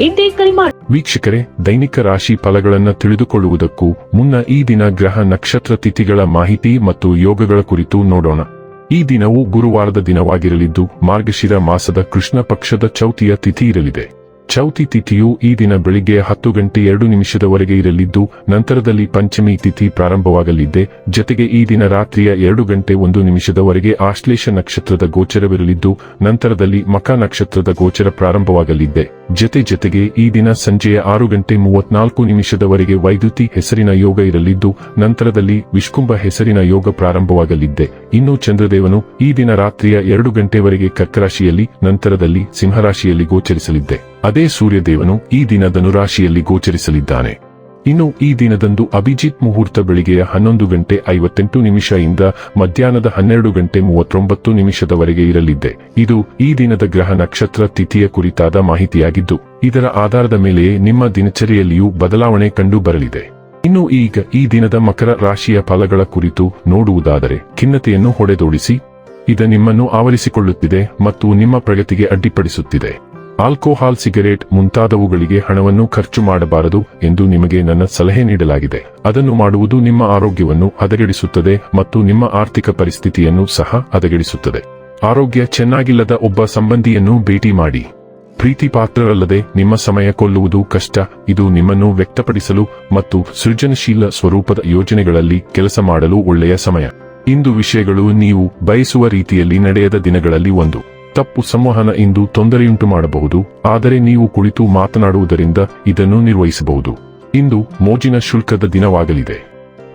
ಎಂದೇ ಕರೆ ವೀಕ್ಷಕರೇ, ದೈನಿಕ ರಾಶಿ ಫಲಗಳನ್ನು ತಿಳಿದುಕೊಳ್ಳುವುದಕ್ಕೂ ಮುನ್ನ ಈ ದಿನ ಗ್ರಹ ನಕ್ಷತ್ರ ತಿಥಿಗಳ ಮಾಹಿತಿ ಮತ್ತು ಯೋಗಗಳ ಕುರಿತು ನೋಡೋಣ. ಈ ದಿನವು ಗುರುವಾರದ ದಿನವಾಗಿರಲಿದ್ದು ಮಾರ್ಗಶಿರ ಮಾಸದ ಕೃಷ್ಣ ಪಕ್ಷದ ಚೌತಿಯ ತಿಥಿ ಇರಲಿದೆ. ಚೌತಿ ತಿಥಿಯು ಈ ದಿನ ಬೆಳಿಗ್ಗೆ ಹತ್ತು ಗಂಟೆ ಎರಡು ನಿಮಿಷದವರೆಗೆ ಇರಲಿದ್ದು, ನಂತರದಲ್ಲಿ ಪಂಚಮಿ ತಿಥಿ ಪ್ರಾರಂಭವಾಗಲಿದೆ. ಜತೆಗೆ ಈ ದಿನ ರಾತ್ರಿಯ ಎರಡು ಗಂಟೆ ಒಂದು ನಿಮಿಷದವರೆಗೆ ಆಶ್ಲೇಷ ನಕ್ಷತ್ರದ ಗೋಚರವಿರಲಿದ್ದು, ನಂತರದಲ್ಲಿ ಮಕ ನಕ್ಷತ್ರದ ಗೋಚರ ಪ್ರಾರಂಭವಾಗಲಿದೆ. ಜತೆ ಜತೆಗೆ ಈ ದಿನ ಸಂಜೆಯ ಆರು ಗಂಟೆ ಮೂವತ್ನಾಲ್ಕು ನಿಮಿಷದವರೆಗೆ ವೈದ್ಯುತಿ ಹೆಸರಿನ ಯೋಗ ಇರಲಿದ್ದು, ನಂತರದಲ್ಲಿ ವಿಷ್ಕುಂಭ ಹೆಸರಿನ ಯೋಗ ಪ್ರಾರಂಭವಾಗಲಿದ್ದೆ ಇನ್ನು ಚಂದ್ರದೇವನು ಈ ದಿನ ರಾತ್ರಿಯ ಎರಡು ಗಂಟೆವರೆಗೆ ಕರ್ಕರಾಶಿಯಲ್ಲಿ, ನಂತರದಲ್ಲಿ ಸಿಂಹರಾಶಿಯಲ್ಲಿ ಗೋಚರಿಸಲಿದ್ದೆ ಅದೇ ಸೂರ್ಯದೇವನು ಈ ದಿನ ಧನುರಾಶಿಯಲ್ಲಿ ಗೋಚರಿಸಲಿದ್ದಾನೆ. ಇನ್ನು ಈ ದಿನದಂದು ಅಭಿಜಿತ್ ಮುಹೂರ್ತ ಬೆಳಿಗ್ಗೆಯ ಹನ್ನೊಂದು ಗಂಟೆ ಐವತ್ತೆಂಟು ನಿಮಿಷ ಇಂದ ಮಧ್ಯಾಹ್ನದ ಹನ್ನೆರಡು ಗಂಟೆ ಮೂವತ್ತೊಂಬತ್ತು ನಿಮಿಷದವರೆಗೆ ಇರಲಿದೆ ಇದು ಈ ದಿನದ ಗ್ರಹ ನಕ್ಷತ್ರ ತಿಥಿಯ ಕುರಿತಾದ ಮಾಹಿತಿಯಾಗಿದ್ದು, ಇದರ ಆಧಾರದ ಮೇಲೆಯೇ ನಿಮ್ಮ ದಿನಚರಿಯಲ್ಲಿಯೂ ಬದಲಾವಣೆ ಕಂಡು ಬರಲಿದೆ ಇನ್ನು ಈಗ ಈ ದಿನದ ಮಕರ ರಾಶಿಯ ಫಲಗಳ ಕುರಿತು ನೋಡುವುದಾದರೆ, ಖಿನ್ನತೆಯನ್ನು ಹೊಡೆದೋಡಿಸಿ, ಇದು ನಿಮ್ಮನ್ನು ಆವರಿಸಿಕೊಳ್ಳುತ್ತಿದೆ ಮತ್ತು ನಿಮ್ಮ ಪ್ರಗತಿಗೆ ಅಡ್ಡಿಪಡಿಸುತ್ತಿದೆ. ಆಲ್ಕೋಹಾಲ್ ಸಿಗರೇಟ್ ಮುಂತಾದವುಗಳಿಗೆ ಹಣವನ್ನು ಖರ್ಚು ಮಾಡಬಾರದು ಎಂದು ನಿಮಗೆ ನನ್ನ ಸಲಹೆ ನೀಡಲಾಗಿದೆ. ಅದನ್ನು ಮಾಡುವುದು ನಿಮ್ಮ ಆರೋಗ್ಯವನ್ನು ಹದಗೆಡಿಸುತ್ತದೆ ಮತ್ತು ನಿಮ್ಮ ಆರ್ಥಿಕ ಪರಿಸ್ಥಿತಿಯನ್ನು ಸಹ ಹದಗೆಡಿಸುತ್ತದೆ. ಆರೋಗ್ಯ ಚೆನ್ನಾಗಿಲ್ಲದ ಒಬ್ಬ ಸಂಬಂಧಿಯನ್ನು ಭೇಟಿ ಮಾಡಿ. ಪ್ರೀತಿ ಪಾತ್ರರಲ್ಲದೆ ನಿಮ್ಮ ಸಮಯ ಕೊಲ್ಲುವುದು ಕಷ್ಟ, ಇದು ನಿಮ್ಮನ್ನು ವ್ಯಕ್ತಪಡಿಸಲು ಮತ್ತು ಸೃಜನಶೀಲ ಸ್ವರೂಪದ ಯೋಜನೆಗಳಲ್ಲಿ ಕೆಲಸ ಮಾಡಲು ಒಳ್ಳೆಯ ಸಮಯ. ಇಂದು ವಿಷಯಗಳು ನೀವು ಬಯಸುವ ರೀತಿಯಲ್ಲಿ ನಡೆಯದ ದಿನಗಳಲ್ಲಿ ಒಂದು. ತಪ್ಪು ಸಂವಹನ ಎಂದು ತೊಂದರೆಯುಂಟು ಮಾಡಬಹುದು, ಆದರೆ ನೀವು ಕುಳಿತು ಮಾತನಾಡುವುದರಿಂದ ಇದನ್ನು ನಿರ್ವಹಿಸಬಹುದು. ಇಂದು ಮೋಜಿನ ಶುಲ್ಕದ ದಿನವಾಗಲಿದೆ.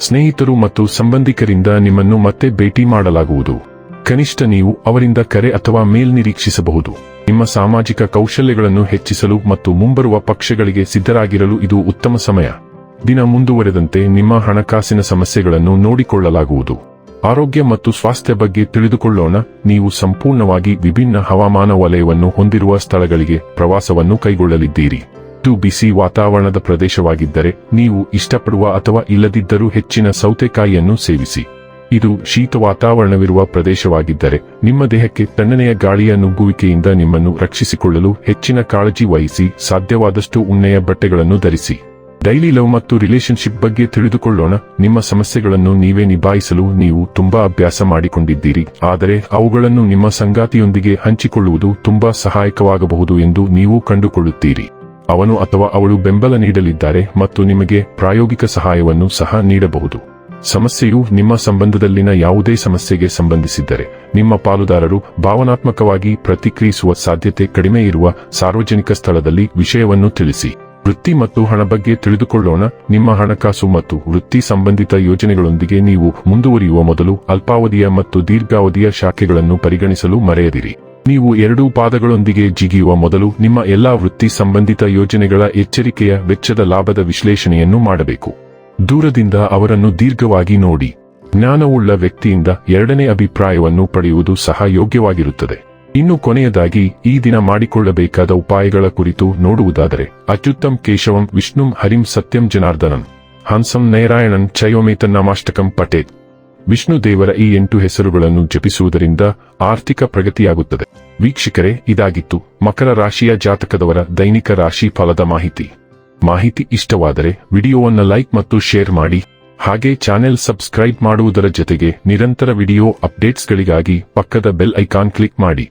ಸ್ನೇಹಿತರು ಮತ್ತು ಸಂಬಂಧಿಕರಿಂದ ನಿಮ್ಮನ್ನು ಮತ್ತೆ ಭೇಟಿ ಮಾಡಲಾಗುವುದು. ಕನಿಷ್ಠ ನೀವು ಅವರಿಂದ ಕರೆ ಅಥವಾ ಮೇಲ್ ನಿರೀಕ್ಷಿಸಬಹುದು. ನಿಮ್ಮ ಸಾಮಾಜಿಕ ಕೌಶಲ್ಯಗಳನ್ನು ಹೆಚ್ಚಿಸಲು ಮತ್ತು ಮುಂಬರುವ ಪಕ್ಷಗಳಿಗೆ ಸಿದ್ಧರಾಗಿರಲು ಇದು ಉತ್ತಮ ಸಮಯ. ದಿನ ಮುಂದುವರೆದಂತೆ ನಿಮ್ಮ ಹಣಕಾಸಿನ ಸಮಸ್ಯೆಗಳನ್ನು ನೋಡಿಕೊಳ್ಳಲಾಗುವುದು. ಆರೋಗ್ಯ ಮತ್ತು ಸ್ವಾಸ್ಥ್ಯ ಬಗ್ಗೆ ತಿಳಿದುಕೊಳ್ಳೋಣ. ನೀವು ಸಂಪೂರ್ಣವಾಗಿ ವಿಭಿನ್ನ ಹವಾಮಾನ ವಲಯವನ್ನು ಹೊಂದಿರುವ ಸ್ಥಳಗಳಿಗೆ ಪ್ರವಾಸವನ್ನು ಕೈಗೊಳ್ಳಲಿದ್ದೀರಿ. ಇದು ಬಿಸಿ ವಾತಾವರಣದ ಪ್ರದೇಶವಾಗಿದ್ದರೆ ನೀವು ಇಷ್ಟಪಡುವ ಅಥವಾ ಇಲ್ಲದಿದ್ದರೂ ಹೆಚ್ಚಿನ ಸೌತೆಕಾಯಿಯನ್ನು ಸೇವಿಸಿ. ಇದು ಶೀತ ವಾತಾವರಣವಿರುವ ಪ್ರದೇಶವಾಗಿದ್ದರೆ ನಿಮ್ಮ ದೇಹಕ್ಕೆ ತಣ್ಣನೆಯ ಗಾಳಿಯ ನುಗ್ಗುವಿಕೆಯಿಂದ ನಿಮ್ಮನ್ನು ರಕ್ಷಿಸಿಕೊಳ್ಳಲು ಹೆಚ್ಚಿನ ಕಾಳಜಿ ವಹಿಸಿ, ಸಾಧ್ಯವಾದಷ್ಟು ಉಣ್ಣೆಯ ಬಟ್ಟೆಗಳನ್ನು ಧರಿಸಿ. ಡೈಲಿ ಲವ್ ಮತ್ತು ರಿಲೇಶನ್ಶಿಪ್ ಬಗ್ಗೆ ತಿಳಿದುಕೊಳ್ಳೋಣ. ನಿಮ್ಮ ಸಮಸ್ಯೆಗಳನ್ನು ನೀವೇ ನಿಭಾಯಿಸಲು ನೀವು ತುಂಬಾ ಅಭ್ಯಾಸ ಮಾಡಿಕೊಂಡಿದ್ದೀರಿ. ಆದರೆ ಅವುಗಳನ್ನು ನಿಮ್ಮ ಸಂಗಾತಿಯೊಂದಿಗೆ ಹಂಚಿಕೊಳ್ಳುವುದು ತುಂಬಾ ಸಹಾಯಕವಾಗಬಹುದು ಎಂದು ನೀವು ಕಂಡುಕೊಳ್ಳುತ್ತೀರಿ. ಅವನು ಅಥವಾ ಅವಳು ಬೆಂಬಲ ನೀಡಲಿದ್ದಾರೆ ಮತ್ತು ನಿಮಗೆ ಪ್ರಾಯೋಗಿಕ ಸಹಾಯವನ್ನು ಸಹ ನೀಡಬಹುದು. ಸಮಸ್ಯೆಯು ನಿಮ್ಮ ಸಂಬಂಧದಲ್ಲಿನ ಯಾವುದೇ ಸಮಸ್ಯೆಗೆ ಸಂಬಂಧಿಸಿದ್ದರೆ, ನಿಮ್ಮ ಪಾಲುದಾರರು ಭಾವನಾತ್ಮಕವಾಗಿ ಪ್ರತಿಕ್ರಿಯಿಸುವ ಸಾಧ್ಯತೆ ಕಡಿಮೆ ಇರುವ ಸಾರ್ವಜನಿಕ ಸ್ಥಳದಲ್ಲಿ ವಿಷಯವನ್ನು ತಿಳಿಸಿ. ವೃತ್ತಿ ಮತ್ತು ಹಣ ಬಗ್ಗೆ ತಿಳಿದುಕೊಳ್ಳೋಣ. ನಿಮ್ಮ ಹಣಕಾಸು ಮತ್ತು ವೃತ್ತಿ ಸಂಬಂಧಿತ ಯೋಜನೆಗಳೊಂದಿಗೆ ನೀವು ಮುಂದುವರಿಯುವ ಮೊದಲು ಅಲ್ಪಾವಧಿಯ ಮತ್ತು ದೀರ್ಘಾವಧಿಯ ಶಾಖೆಗಳನ್ನು ಪರಿಗಣಿಸಲು ಮರೆಯದಿರಿ. ನೀವು ಎರಡೂ ಪಾದಗಳೊಂದಿಗೆ ಜಿಗಿಯುವ ಮೊದಲು ನಿಮ್ಮ ಎಲ್ಲಾ ವೃತ್ತಿ ಸಂಬಂಧಿತ ಯೋಜನೆಗಳ ಎಚ್ಚರಿಕೆಯ ವೆಚ್ಚದ ಲಾಭದ ವಿಶ್ಲೇಷಣೆಯನ್ನು ಮಾಡಬೇಕು. ದೂರದಿಂದ ಅವರನ್ನು ದೀರ್ಘವಾಗಿ ನೋಡಿ. ಜ್ಞಾನವುಳ್ಳ ವ್ಯಕ್ತಿಯಿಂದ ಎರಡನೇ ಅಭಿಪ್ರಾಯವನ್ನು ಪಡೆಯುವುದು ಸಹ ಯೋಗ್ಯವಾಗಿರುತ್ತದೆ. ಇನ್ನು ಕೊನೆಯದಾಗಿ ಈ ದಿನ ಮಾಡಿಕೊಳ್ಳಬೇಕಾದ ಉಪಾಯಗಳ ಕುರಿತು ನೋಡುವುದಾದರೆ ಅಚ್ಯುತ್ತಂ ಕೇಶವಂ ವಿಷ್ಣುಂ ಹರಿಂ ಸತ್ಯಂ ಜನಾರ್ದನನ್ ಹಂಸಂ ನೈರಾಯಣನ್ ಚಯೋಮೇತನ್ನಮಾಷ್ಟಕಂ ಪಟೇತ್. ವಿಷ್ಣು ದೇವರ ಈ ಎಂಟು ಹೆಸರುಗಳನ್ನು ಜಪಿಸುವುದರಿಂದ ಆರ್ಥಿಕ ಪ್ರಗತಿಯಾಗುತ್ತದೆ. ವೀಕ್ಷಕರೇ, ಇದಾಗಿತ್ತು ಮಕರ ರಾಶಿಯ ಜಾತಕದವರ ದೈನಿಕ ರಾಶಿ ಫಲದ ಮಾಹಿತಿ. ಮಾಹಿತಿ ಇಷ್ಟವಾದರೆ ವಿಡಿಯೋವನ್ನು ಲೈಕ್ ಮತ್ತು ಶೇರ್ ಮಾಡಿ, ಹಾಗೆ ಚಾನೆಲ್ ಸಬ್ಸ್ಕ್ರೈಬ್ ಮಾಡುವುದರ ಜೊತೆಗೆ ನಿರಂತರ ವಿಡಿಯೋ ಅಪ್ಡೇಟ್ಸ್ಗಳಿಗಾಗಿ ಪಕ್ಕದ ಬೆಲ್ ಐಕಾನ್ ಕ್ಲಿಕ್ ಮಾಡಿ.